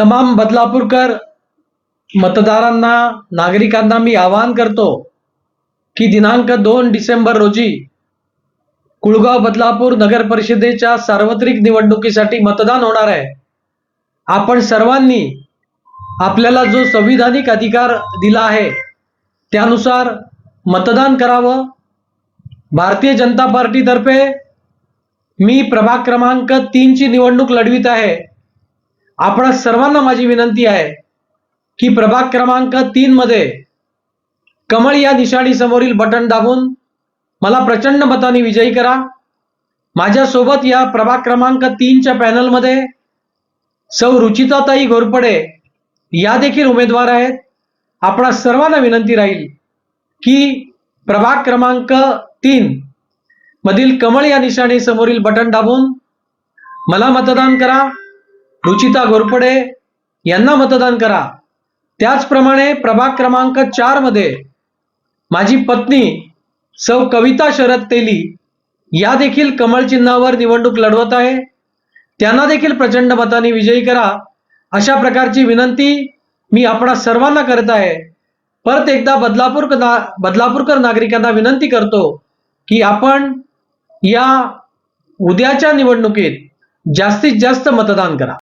तमाम बदलापूरकर मतदारांना नागरिकांना मी आवाहन करतो की दिनांक दोन डिसेंबर रोजी कुळगाव बदलापूर नगर परिषदेच्या सार्वत्रिक निवडणुकीसाठी मतदान होणार आहे. आपण सर्वांनी आपल्याला जो संविधानिक अधिकार दिला आहे त्यानुसार मतदान करावं. भारतीय जनता पार्टीतर्फे मी प्रभाग क्रमांक तीनची निवडणूक लढवित आहे. आपण सर्वांना माझी विनंती आहे की प्रभाग क्रमांक तीन मध्ये कमळ या निशाणी समोरील बटन दाबून मला प्रचंड मताने विजयी करा. माझ्यासोबत या प्रभाग क्रमांक तीनच्या पॅनलमध्ये सौ रुचिताताई घोरपडे या देखील उमेदवार आहेत. आपणा सर्वांना विनंती राहील की प्रभाग क्रमांक तीन मधील कमळ या निशाणी समोरील बटन दाबून मला मतदान करा. रुचिता घोरपडे यांना मतदान करा. त्याचप्रमाणे प्रभाग क्रमांक चारमध्ये माझी पत्नी सौ कविता शरद तेली या देखील कमळ चिन्हावर निवडणूक लढवत आहे. त्यांना देखील प्रचंड मताने विजयी करा. अशा प्रकारची विनंती मी आपणा सर्वांना करत आहे. परत एकदा बदलापूर ना बदलापूरकर नागरिकांना विनंती करतो की आपण या उद्याच्या निवडणुकीत जास्तीत जास्त मतदान करा.